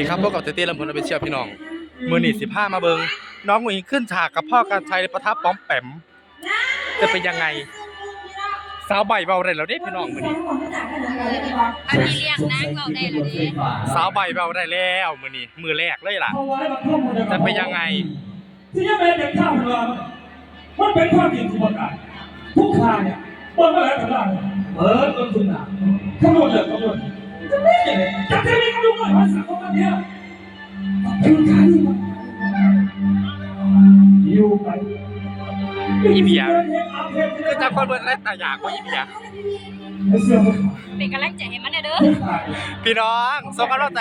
ดีครับพวกกับเตตี้ลำพูนอเปเชียพี่น้อง มือหนีสิผ้ามาเบิงน้องหญิงขึ้นฉากกับพ่อการชัยในประทับป้อมแปมจะเป็นยังไง สาวใบเบาได้แล้วเด้พี่น้องมือนี้อันนี้เรียกนั่งเบาได้เลยดิสาวใบเบาได้แล้วมือนี้มือแรกเลยล่ะจะเป็นยังไงที่ยังไม่ได้ข้าวเรือมันเป็นความจริงที่ประกาศทุกทางเนี่ยบนมาแล้วแต่ละเปิดต้นทุนหนาขโมยเลยขโมยจะไม่ยังขโมยหน่อยว่าสังคมแบบเนี้ ยเป็นการที่มันอยู่ไปอีเบียก็จะคนเบิร์ดและตาอยากกว่าอีเบียเสื้อมันเป็นกำลังใจให้มันเด้อ พี่น้องส่งกำลังใจ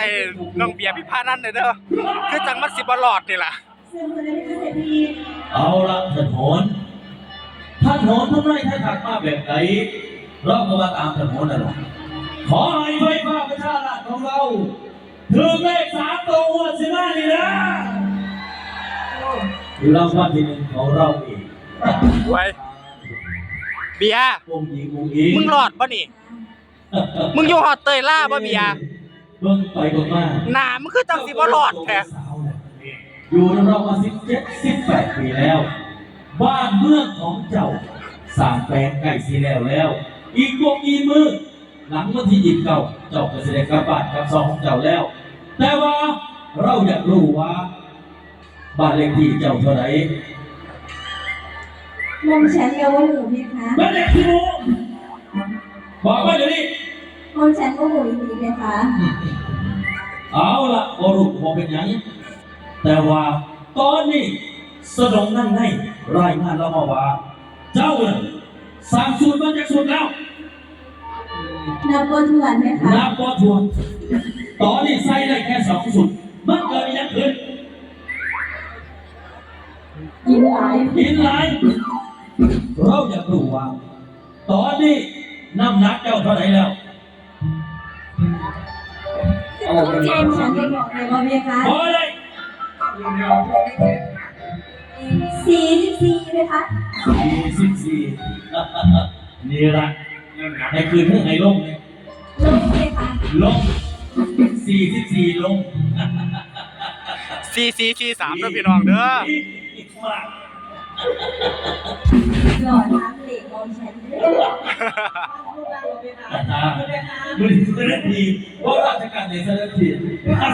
น้องเบียร์พี่พานั่นเลยเด้อ คือจังมันสิบหลอดนี่ล่ะ เอาละท่านโหนท่านโหนทำไรท่านถักมาแบบไหนเราก็มาตามท่านโหนนั่นแหละ ขอให้ไฟฟ้าประชาราชของเราถึงเลขสามตัวอ้วนสิมานี่นะรางวัลที่หนึ่งของเราเองไว้เบียร์วงหญิงวงหญิงมึงหลอดปะนี่ มึงอยู่ฮอตเตยล่าปะเบียร์เบิ่งไปเบิ่งมาหนามึงคือจังสิบ่หลอดแท้อยู่กับเรามาสิบเจ็ดสิบแปดปีแล้ว บ้านเมืองของเจ้าสร้างแปลงใกล้สีแล้วแล้ว อีกวงอีกมือ หลังวันที่ยิบเก่าเจ้าก็แสดงกลับบ้านกับซองของเจ้าแล้ว แต่ว่าเราอยากรู้ว่า บ้านเลขที่เจ้าเท่าไหร่มองฉันกับว่าหมูไหมคะบ้านเลขที่หมู่บอกมาเดี๋ยวนี้มองฉันว่าหมูอีกไหมคะเอาละบรุษบอกเป็นอย่างนี้แต่ว่าตอนนี้สนองนั่งในรายงานเรามาว่า เจ้าน่ะสร้างสูตรมาจากสูตรแล้ว นับบนทวนไหมคะนับบ่ทวนตอนนี้ใส่ได้แค่สองสูตรมันเกิดอยังขึ้นกินหลายกินหลายเราอยากรู้ว่าตอนนี้น้ำหนักเจ้าเท่าไหร่แล้วเจมฉันจะบอกเลยว่าไหมคะพอเลยสี่สิบสี่ไหมคะสี่สิบสี่นี่ละ ในคืนเพื่อไงลงเนี่ยลงไหมคะลงสี่สิบสี่ลงซีซีซีสามเด้อพี่น้องเด้ออีกมากหล่อน้ำเหล็กมองฉันอ่ามือถือนาทีว่าราชการในสถานที่สนุกเอา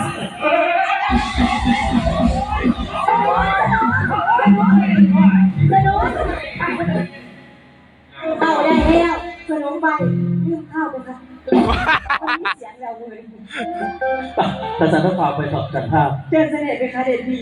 เลยภาษาต้องพไปสอบกันภาพเจอเสด็จไปคะเด็ดดี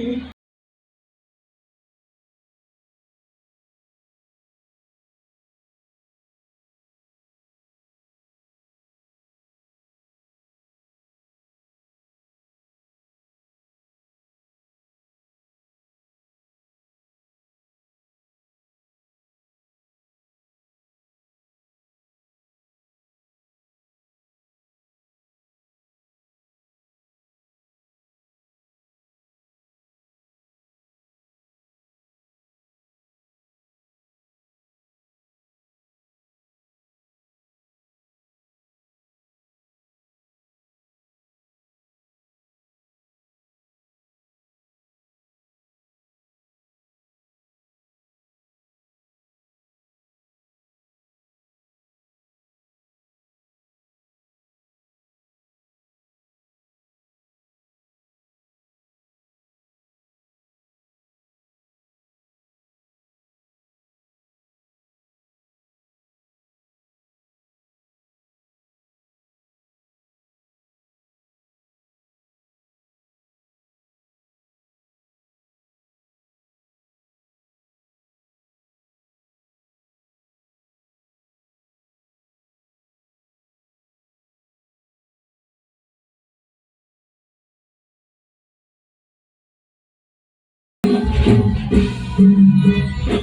どんどん。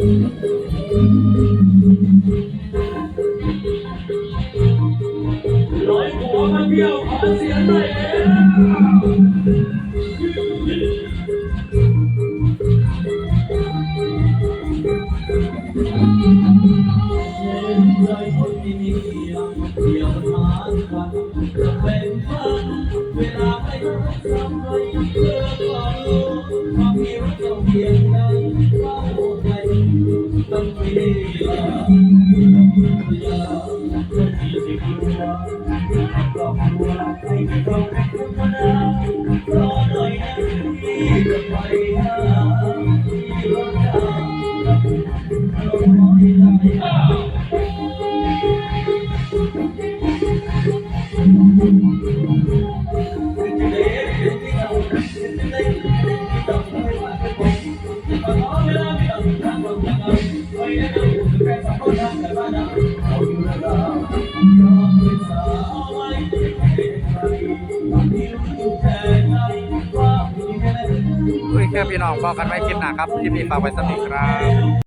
ร้อยหัวมาเที่ยวขอเสียงหน่อย Thank you. น้องพอกันไว้คลิปหน้าครับคลิปนี้ฝากไว้สักหนึ่งครับ